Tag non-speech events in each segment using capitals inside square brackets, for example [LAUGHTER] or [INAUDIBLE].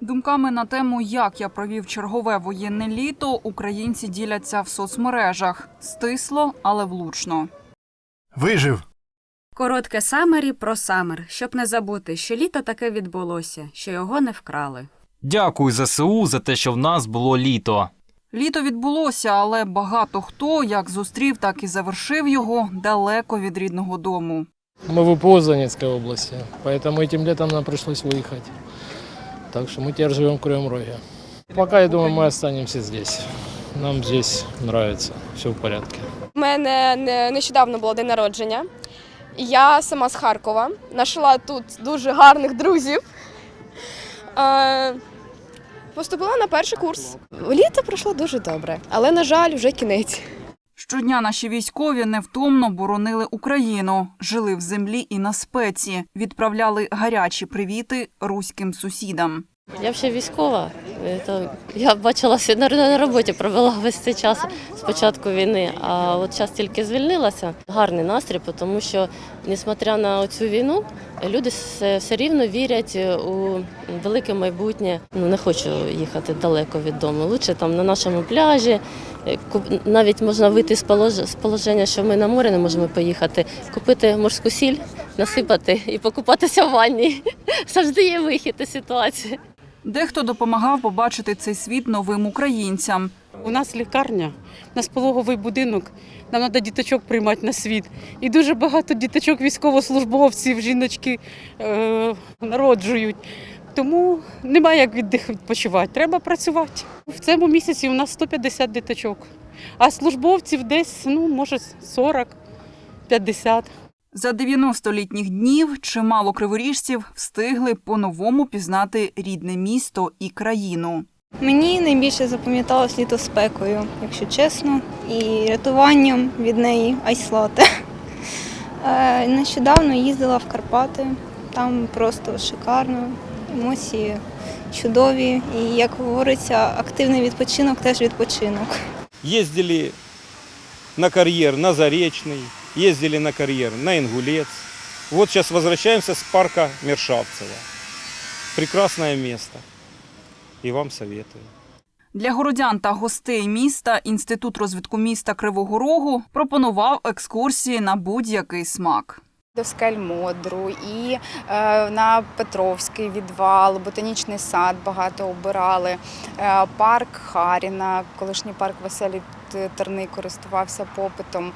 Думками на тему, як я провів чергове воєнне літо, українці діляться в соцмережах стисло, але влучно. Вижив. Коротке самері про самер, щоб не забути, що літо таке відбулося, що його не вкрали. Дякую ЗСУ за те, що в нас було літо. Літо відбулося, але багато хто як зустрів, так і завершив його далеко від рідного дому. Мы в ВПО Донецкой области, поэтому этим летом нам пришлось выехать. Так что мы теперь живем в Кривом Роге. Пока, я думаю, мы останемся здесь. Нам здесь нравится, все в порядке. У мене не- нещодавно було день народження. Я сама з Харкова. Нашла тут дуже гарних друзів. Е, Поступила на перший курс. Літо пройшло дуже добре, але, на жаль, вже кінець. Щодня наші військові невтомно боронили Україну, жили в землі і на спеці, відправляли гарячі привіти руським сусідам. Я ще військова. Е, То я бачилася на роботі, провела весь цей час з початку війни. А от час тільки звільнилася. Гарний настрій, тому що, несмотря на цю війну, люди все, рівно вірять у велике майбутнє. Ну не хочу їхати далеко від дому. Лучше там на нашому пляжі. Е, Навіть можна вийти з положення, що ми на море не можемо поїхати, купити морську сіль, насипати і покупатися в ванні. [LAUGHS] Завжди є вихід із ситуації. Дехто допомагав побачити цей світ новим українцям. У нас лікарня, у нас пологовий будинок. Нам треба діточок приймати на світ. І дуже багато діточок військовослужбовців, жіночки е, народжують. Тому немає як віддих відпочивати. Треба працювати. В цьому місяці у нас 150 діточок, а службовців десь, ну, може, 40-50. За 90 літніх днів чимало криворіжців встигли по-новому пізнати рідне місто і країну. Мені найбільше запам'яталось літо спекою, якщо чесно, і рятуванням від неї айслати. Е, Нещодавно їздила в Карпати, там просто шикарно, емоції чудові. І як говориться, активний відпочинок теж відпочинок. Ездили на карьер на Заречный, ездили на карьер на Ингулец. Вот сейчас возвращаемся с парка Мершавцева. Прекрасное место. И вам советую. Для городян та гостей міста інститут розвитку міста Кривого Рогу пропонував екскурсії на будь-який смак. До скель Модру і е, на Петровський відвал, ботанічний сад багато обирали, е, парк Харіна, колишній парк Веселі Терни користувався попитом.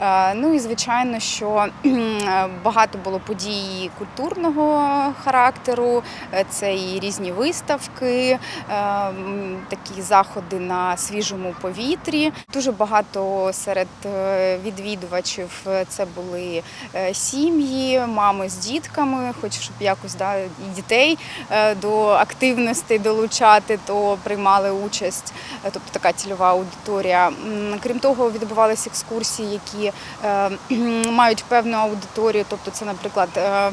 Е, ну і звичайно, що е, багато було подій культурного характеру. Е, Це і різні виставки, е, такі заходи на свіжому повітрі. Дуже багато серед е, відвідувачів е, це були е, сім'ї, мами з дітками, хоч щоб якось да, і дітей е, до активностей долучати, то приймали участь, е, тобто така цільова аудиторія. Крім того, відбувалися екскурсії, які е, мають певну аудиторію, тобто це, наприклад, е,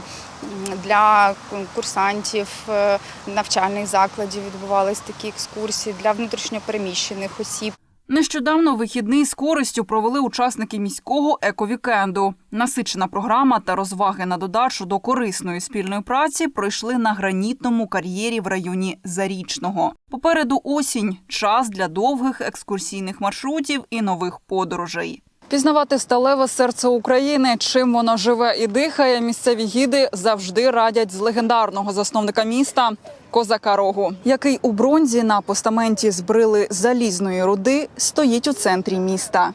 для курсантів е, навчальних закладів відбувалися такі екскурсії для внутрішньопереміщених осіб. Нещодавно вихідний з користю провели учасники міського ековікенду. Насичена програма та розваги на додачу до корисної спільної праці пройшли на гранітному кар'єрі в районі Зарічного. Попереду осінь час для довгих екскурсійних маршрутів і нових подорожей. Пізнавати сталеве серце України, чим воно живе і дихає. Місцеві гіди завжди радять з легендарного засновника міста Козака Рогу, який у бронзі на постаменті з брили залізної руди стоїть у центрі міста.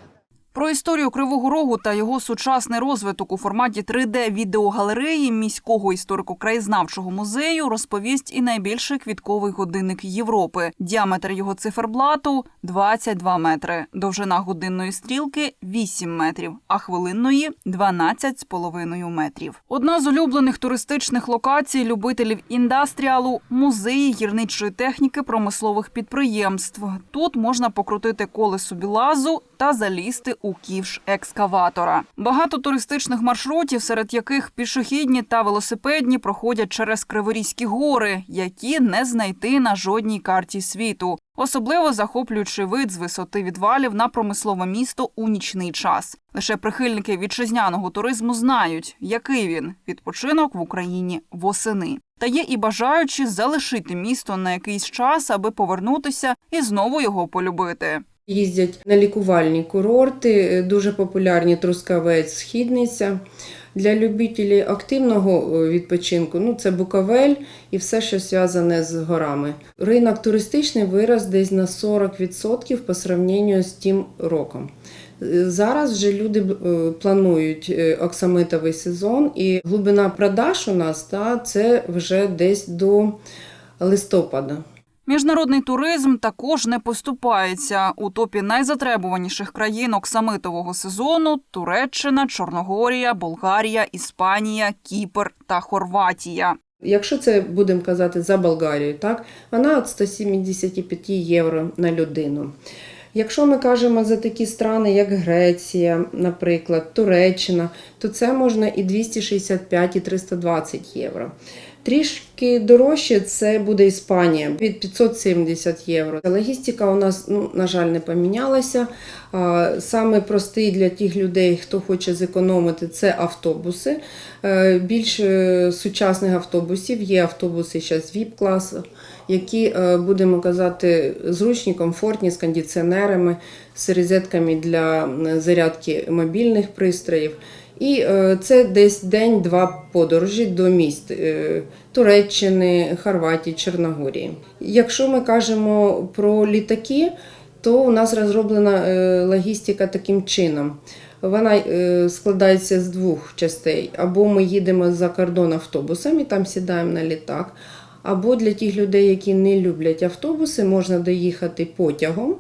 Про історію Кривого Рогу та його сучасний розвиток у форматі 3D відеогалереї міського історико-краєзнавчого музею розповість і найбільший квітковий годинник Європи. Діаметр його циферблату 22 метри, довжина годинної стрілки 8 метрів, а хвилинної 12,5 метрів. Одна з улюблених туристичних локацій любителів індастріалу музеї гірничої техніки промислових підприємств. Тут можна покрутити колесо білазу та залізти у ківш екскаватора. Багато туристичних маршрутів, серед яких пішохідні та велосипедні проходять через Криворізькі гори, які не знайти на жодній карті світу. особливо захоплюючи вид з висоти відвалів на промислове місто у нічний час. Лише прихильники вітчизняного туризму знають, який він відпочинок в Україні восени. Та є і бажаючі залишити місто на якийсь час, аби повернутися і знову його полюбити. Їздять на лікувальні курорти, е, дуже популярні Трускавець, Східниця. Для любителів активного е, відпочинку ну, це Буковель і все, що зв'язане з горами. Ринок туристичний вирос десь на 40% по сравненню з тим роком. Е, Зараз вже люди планують оксамитовий сезон, і глибина продаж у нас та, це вже десь до листопада. Міжнародний туризм також не поступається. У топі найзатребуваніших країн оксамитового сезону Туреччина, Чорногорія, Болгарія, Іспанія, Кіпр та Хорватія. Якщо це будемо казати за Болгарію, так вона від 175 євро на людину. Якщо ми кажемо за такі страни, як Греція, наприклад, Туреччина, то це можна і 265, і 320 євро. Трішки дорожче це буде Іспанія від 570 євро. Логістика у нас, ну, на жаль, не помінялася. Саме простий для тих людей, хто хоче зекономити, це автобуси. Е, Більш е, сучасних автобусів є автобуси зараз ВІП-класу, які, е, будемо казати, зручні, комфортні, з кондиціонерами, з розетками для зарядки мобільних пристроїв. І е, це десь день-два подорожі до міст е, Туреччини, Хорватії, Чорногорії. Якщо ми кажемо про літаки, то у нас розроблена е, логістика таким чином. Вона складається з двох частей. Або ми їдемо за кордон автобусом і там сідаємо на літак, або для тих людей, які не люблять автобуси, можна доїхати потягом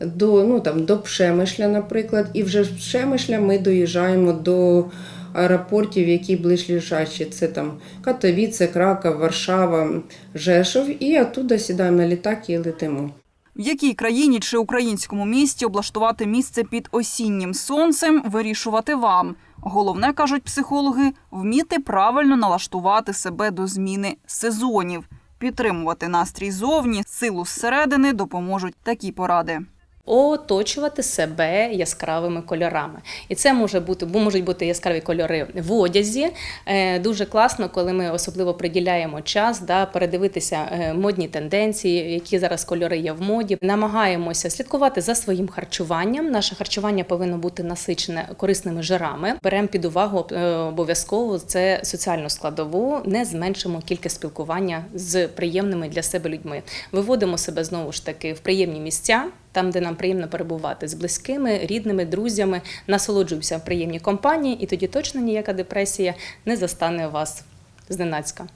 до, ну, там, до Пшемишля, наприклад, і вже з Пшемишля ми доїжджаємо до аеропортів, які ближлежачі. Це там Катовіце, Краков, Варшава, Жешов, і оттуда сідаємо на літак і летимо. В якій країні чи українському місті облаштувати місце під осіннім сонцем вирішувати вам. Головне, кажуть психологи, вміти правильно налаштувати себе до зміни сезонів. Підтримувати настрій зовні, силу зсередини допоможуть такі поради. Оточувати себе яскравими кольорами. І це може бути, бо можуть бути яскраві кольори в одязі. Е, Дуже класно, коли ми особливо приділяємо час, да, передивитися е, модні тенденції, які зараз кольори є в моді. Намагаємося слідкувати за своїм харчуванням. Наше харчування повинно бути насичене корисними жирами. Беремо під увагу е, обов'язково це соціальну складову, не зменшимо кількість спілкування з приємними для себе людьми. Виводимо себе знову ж таки в приємні місця там, де нам приємно перебувати з близькими, рідними, друзями, насолоджуємося в приємній компанії, і тоді точно ніяка депресія не застане вас зненацька.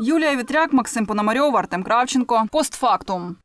Юлія Вітряк, Максим Пономарьов, Артем Кравченко. Постфактум.